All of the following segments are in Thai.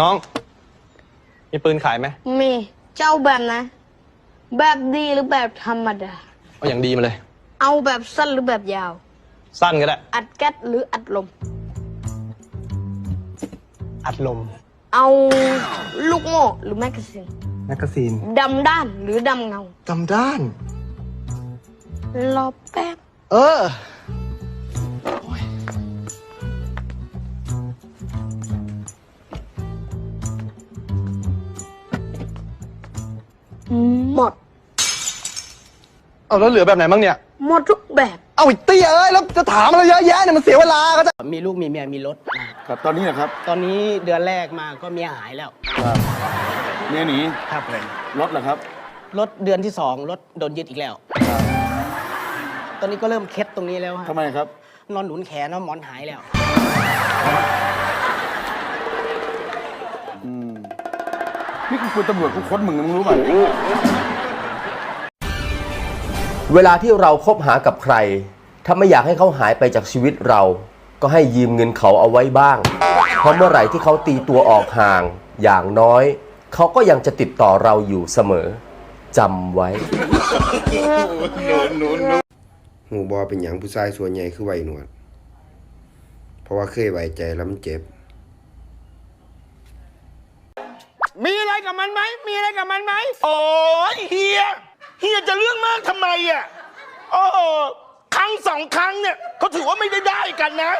น้อง มีปืนขายไหมมีเจ้าแบบไหนะ แบบดีหรือแบบธรรมดา เอาอย่างดีมาเลย เอาแบบสั้นหรือแบบยาว สั้นก็ได้ อัดแก๊สหรืออัดลม อัดลม เอาลูกโม่หรือแมกกาซีนแมกกาซีนดำด้านหรือดำเงาจำด้าน รอแป๊บ เออ หมด เอาแล้วเหลือแบบไหนบ้างเนี่ย หมดทุกแบบ เอาไอีเตี้ยเอ้ยแล้วจะถามอะไรเยอะแยะเนี่ยมันเสียเวลาก็จะมีลูกมีเมียมีรถ ครับตอนนี้นะครับตอนนี้เดือนแรกมาก็เมียหายแล้ว เมียหนีครับผมรถเหรอครับ รถเดือนที่สองรถโดนยึดอีกแล้ว ตอนนี้ก็เริ่มเคล็ดตรงนี้แล้วฮะทำไมครับ นอนหนุนแขนแล้วหมอนหายแล้ว คือคุณตำรวจกูค้นมึงนะมึงรู้ไหมเวลาที่เราคบหากับใคร ถ้าไม่อยากให้เขาหายไปจากชีวิตเรา ก็ให้ยืมเงินเขาเอาไว้บ้าง เพราะเมื่อไหร่ที่เขาตีตัวออกห่าง อย่างน้อย เขาก็ยังจะติดต่อเราอยู่เสมอจำไว้ หูบอเป็นอย่างผู้ชายส่วนใหญ่คือไว้หนวด เพราะว่าเคยไว้ใจแล้วมันเจ็บ มีอะไรกับมันไหม มีอะไรกับมันไหม โอ้ยเฮียเฮียจะเรื่องมากทำไมอะโอ้โหครั้งสองครั้งเนี่ยเขาถือว่าไม่ได้ได้กันนะ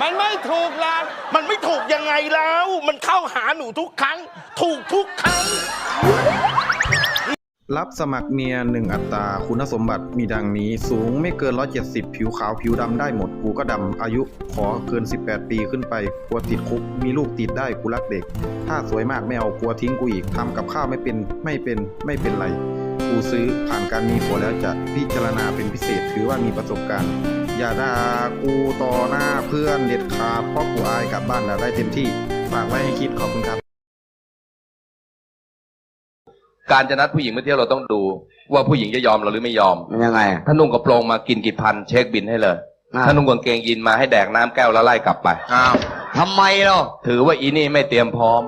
มันไม่ถูกหลัก มันไม่ถูกยังไงแล้ว มันเข้าหาหนูทุกครั้ง ถูกทุกครั้ง รับสมัครเมียหนึ่งอัตรา คุณสมบัติมีดังนี้ สูงไม่เกิน 170 ผิวขาวผิวดำได้หมด กูก็ดำ อายุขอเกิน 18 ปีขึ้นไป กลัวติดคุก มีลูกติดได้ กูรักเด็ก ถ้าสวยมากไม่เอา กลัวทิ้งกูอีก ทำกับข้าวไม่เป็น ไม่เป็น ไม่เป็นไร กูซื้อผ่านการมีผัวแล้วจะพิจารณาเป็นพิเศษ ถือว่ามีประสบการณ์ อย่าด่ากูต่อหน้าเพื่อนเด็ดขาด เพราะกูอายกลับบ้านได้เต็มที่ ฝากไว้ให้คิดขอบคุณครับ การจะนัดผู้หญิงมาเที่ยวเราต้องดู ว่าผู้หญิงจะยอมเราหรือไม่ยอม มันยังไงถ้านุ่งกระโปรงมากินกี่พันเช็คบินให้เลย อ่า ถ้านุ่งกางเกงยีนมาให้แดกน้ำแก้วแล้วไล่กลับไป อ้าวทำไมเนาะถือว่าอีนี่ไม่เตรียมพร้อม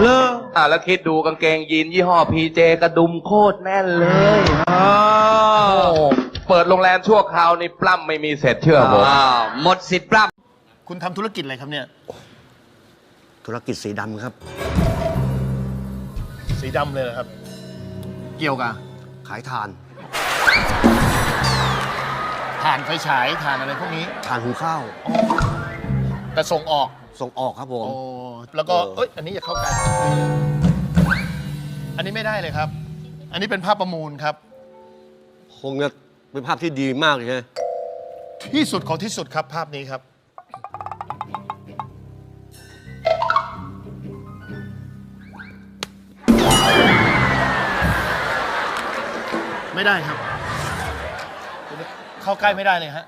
เลออ่าแล้วคิดดูกางเกงยีนยี่ห้อพีเจกระดุมโคตรแน่นเลยโอ้เปิดโรงแรมชั่วคราวนี่ปล้ำไม่มีเสร็จเชื่อผมหมดสิทธิ์ปรับ คุณทำธุรกิจอะไรครับเนี่ย ธุรกิจสีดำครับ สีดำเลยเหรอครับ เกี่ยวกับขายทานถ่านไฟฉายถ่านอะไรพวกนี้ ทานหุงข้าว แต่ส่งออกส่งออกครับผมโอ้แล้วก็เออ เอ้ยอันนี้อย่าเข้าใกล้อันนี้ไม่ได้เลยครับ อันนี้เป็นภาพประมูลครับ คงจะเป็นภาพที่ดีมากเลยใช่ที่สุดของที่สุดครับภาพนี้ครับ ไม่ได้ครับ เข้าใกล้ไม่ได้เลยฮะ